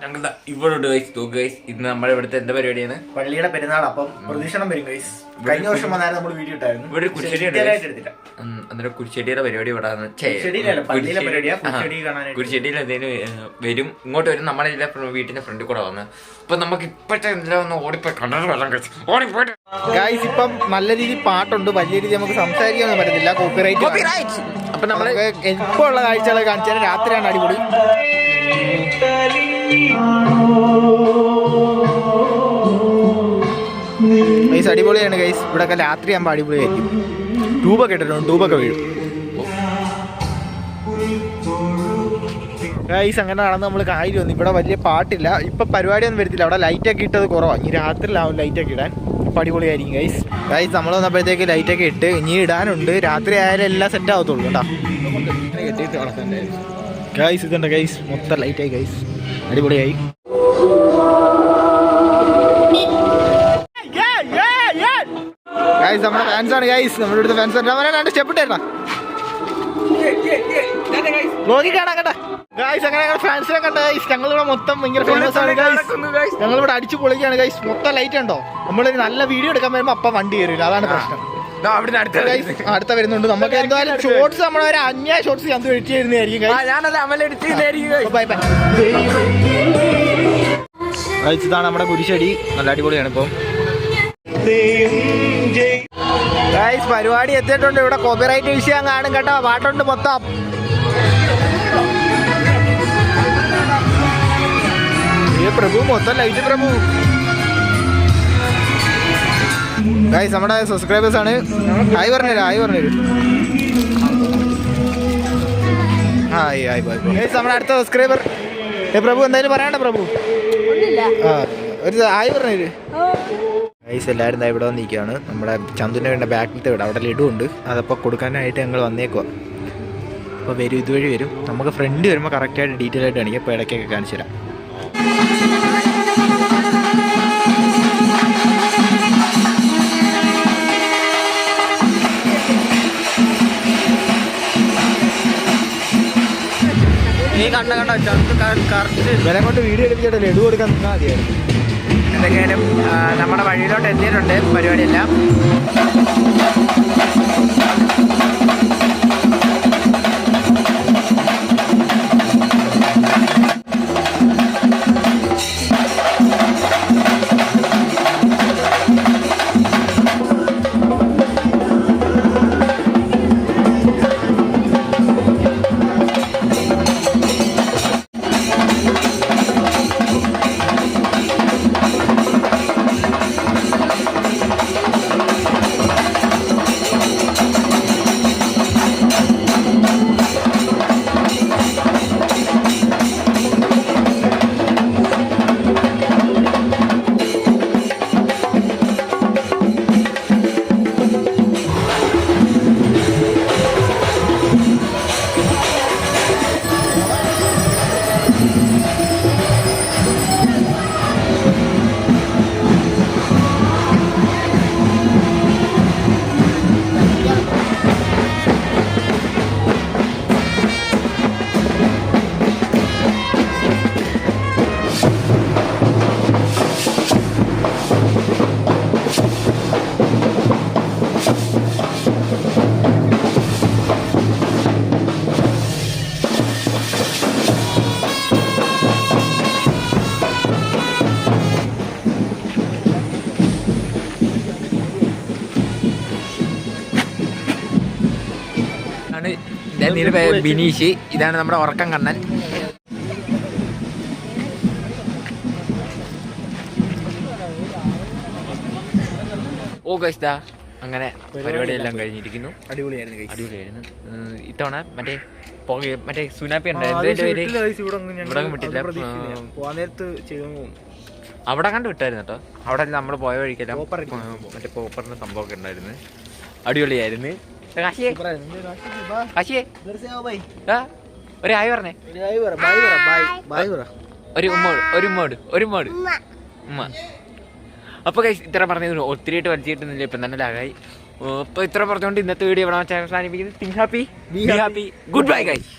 ഞങ്ങളുടെ ഇവിടെ ഗൈസ് തൂ ഗൈസ് ഇന്ന് നമ്മുടെ ഇവിടുത്തെ എന്താ പരിപാടിയാണ്? പള്ളിയുടെ പെരുന്നാൾ അപ്പം പ്രദീക്ഷണം വരും ഗൈസ് കഴിഞ്ഞ വർഷം വന്നാലും നമ്മൾ വീഡിയോ ഇട്ടായിരുന്നു. ഇവിടെ ഉം, അന്നേരം കുരിശടിയുടെ പരിപാടി ഇവിടെ ആണ്. ഛേ, കുരിശടിയിലല്ല, പള്ളിയിലെ കുരിശടി- പരിപാടിയാ, ആ, കുരിശടി കാണാനായിട്ട്. എന്തെങ്കിലും വരും. ഇങ്ങോട്ട് വരും. നമ്മുടെ ഫ്ര- വീട്ടിന്റെ ഫ്രണ്ടിൽ കൂടെ വന്ന്. അപ്പൊ നമുക്ക് ഇപ്പോഴത്തെ എന്തെങ്കിലും ഒന്ന് ഓടിപ്പോയി കണ്ടു വെള്ളം കഴിച്ചു ഓടിപ്പോയിട്ട് ഗൈസ് ഇപ്പം നല്ല രീതിയിൽ പാട്ടുണ്ട്. വലിയ രീതി നമുക്ക് സംസാരിക്കാനൊന്നും പറ്റത്തില്ല. കോപ്പിറൈറ്റ് അപ്പൊ നമ്മൾ ഇപ്പോൾ ഉള്ള കാഴ്ചകൾ കാണിച്ചാൽ രാത്രിയാണ് അടിപൊളി. ഗൈസ് അടിപൊളിയാണ് ഗൈസ് ഇവിടെ ഒക്കെ രാത്രി ആകുമ്പോൾ അടിപൊളിയായിരിക്കും. ട്യൂബൊക്കെ ഇട്ടിട്ടുണ്ട് ട്യൂബൊക്കെ വീഴും. ഗൈസ് അങ്ങനെ നടന്ന് നമ്മൾ കാര്യം വന്നു. ഇവിടെ വലിയ പാട്ടില്ല. ഇപ്പൊ പരിപാടിയൊന്നും വരത്തില്ല. അവിടെ ലൈറ്റ് ഒക്കെ ഇട്ടത് കുറവാണ് ഇനി രാത്രിയിലാവും ലൈറ്റ് ഒക്കെ ഇടാൻ. ഇപ്പൊ അടിപൊളിയായിരിക്കും ഗൈസ് ഗൈസ് നമ്മൾ വന്നപ്പോഴത്തേക്ക് ലൈറ്റ് ഒക്കെ ഇട്ട് ഇനി ഇടാനുണ്ട്. രാത്രി ആയാലും എല്ലാം സെറ്റ് ആവത്തുള്ളൂ കേട്ടോ. ഗൈസ് ഇതുണ്ട് ഗൈസ് മൊത്തം ലൈറ്റായി ഗൈസ് അടിപൊളിയായി. ഗൈസ് നമ്മുടെ ഫാൻസ് ആണ് ഗൈസ് നമ്മുടെ ഇവിടുത്തെ ഫാൻസ് ആണ് രണ്ട് സ്റ്റെപ്പ് ഇട്ടേട്ടാ ബ്ലോഗിൽ കാണാൻ കണ്ട. ഗൈസ് അങ്ങനെ ഞങ്ങൾ ഫാൻസിനെ കണ്ട ഗൈസ് ഞങ്ങളിവിടെ മൊത്തം ഭയങ്കര ഫേമസ് ആണ് ഗൈസ് ഞങ്ങളിവിടെ അടിച്ചു പൊളിക്കാണ് ഗൈസ് മൊത്തം ലൈറ്റ് ഉണ്ടോ? നമ്മളൊരു നല്ല വീഡിയോ എടുക്കാൻ വരുമ്പോൾ അപ്പം വണ്ടി കയറില്ല. അതാണ് പ്രശ്നം. അടുത്ത വരുന്നുണ്ട്. നമുക്ക് എന്തായാലും ഷോർട്സ് നമ്മളെ ഒരു അന്യായ ഷോർട്സ് ഞാൻ എടുത്തിരുന്നായിരിക്കും ചെയ്യുന്നതായിരിക്കും ഞാനത് ഇതാണ് നമ്മുടെ കുരിശടി. നല്ല അടിപൊളിയാണ് ഇപ്പം. ഗൈസ് പരിപാടി എത്തിയിട്ടുണ്ട്. ഇവിടെ കോപ്പിറൈറ്റ് വിഷയം കാണും കേട്ടോ. പാട്ടുണ്ട് മൊത്തം. പ്രഭു മൊത്തം ലൈറ്റ് പ്രഭു. ഗൈസ് നമ്മുടെ സബ്സ്ക്രൈബേഴ്സ് ആണ്. ഹായ് പറഞ്ഞു ഹായ് പറഞ്ഞു ഹായ് ഹായ് ബൈ ഗൈസ് നമ്മുടെ അടുത്ത സബ്സ്ക്രൈബർ ഏ പ്രഭു എന്തായാലും പറയണ്ട പ്രഭു. ആ ഒരു ഹായ് പറഞ്ഞു ഗൈസ് എല്ലാവരും ദാ ഇവിടെ വന്നിരിക്കുകയാണ്. നമ്മുടെ ചന്തുവിന്റെ വേണ്ട ബാക്കിലത്തെ വീട്. അവിടെ ലഡു ഉണ്ട്. അതപ്പോൾ കൊടുക്കാനായിട്ട് ഞങ്ങൾ വന്നേക്കുക അപ്പോൾ വരും ഇതുവഴി വരും. നമുക്ക് ഫ്രണ്ട് വരുമ്പോൾ കറക്റ്റായിട്ട് ഡീറ്റെയിൽ ആയിട്ട് കാണിക്കാം. ഇപ്പോൾ ഇടയ്ക്കൊക്കെ കാണിച്ചു തരാം നീ കണ്ട കണ്ട ഇവരെ കൊണ്ട് വീഡിയോ എടുപ്പിച്ചിട്ട് ലഡു കൊടുക്കാൻ നിന്നാൽ മതിയായിരുന്നു. എന്തൊക്കെയാലും നമ്മുടെ വഴിയിലോട്ട് എത്തിയിട്ടുണ്ട് പരിപാടിയെല്ലാം. ഇതിന്റെ പേര് ബിനീഷ്. ഇതാണ് നമ്മുടെ ഉറക്കം കണ്ണൻ. ഓ ഗൈസ് അങ്ങനെ പരിപാടിയെല്ലാം കഴിഞ്ഞിരിക്കുന്നു. അടിപൊളിയായിരുന്നു. അടിപൊളിയായിരുന്നു. ഇത്തവണ മറ്റേ പുക മറ്റേ സുനാപ്പി ഉണ്ടായിരുന്നു. അവിടെ കണ്ട് വിട്ടായിരുന്നു കേട്ടോ. അവിടെ നമ്മൾ പോയ വഴിക്കെല്ലാം മറ്റേ പോപ്പറിന്റെ സംഭവമൊക്കെ ഉണ്ടായിരുന്നു. അടിപൊളിയായിരുന്നു. കാശിയെ കാശിയെ ആ, ഒരു ആയി പറഞ്ഞേ ഒരു ഉമ്മോട് ഒരു ഉമ്മോട് ഒരു ഉമ്മോട് ഉമ്മ അപ്പൊ guys, ഇത്ര പറഞ്ഞു ഒത്തിരിയായിട്ട് വലിച്ചിട്ടൊന്നുമില്ല ഇപ്പം തന്നെ ലാഗായി അപ്പൊ ഇത്ര പറഞ്ഞുകൊണ്ട് ഇന്നത്തെ വീഡിയോ ഇവിടെ അവസാനിപ്പിക്കുന്നത് think happy be happy good bye guys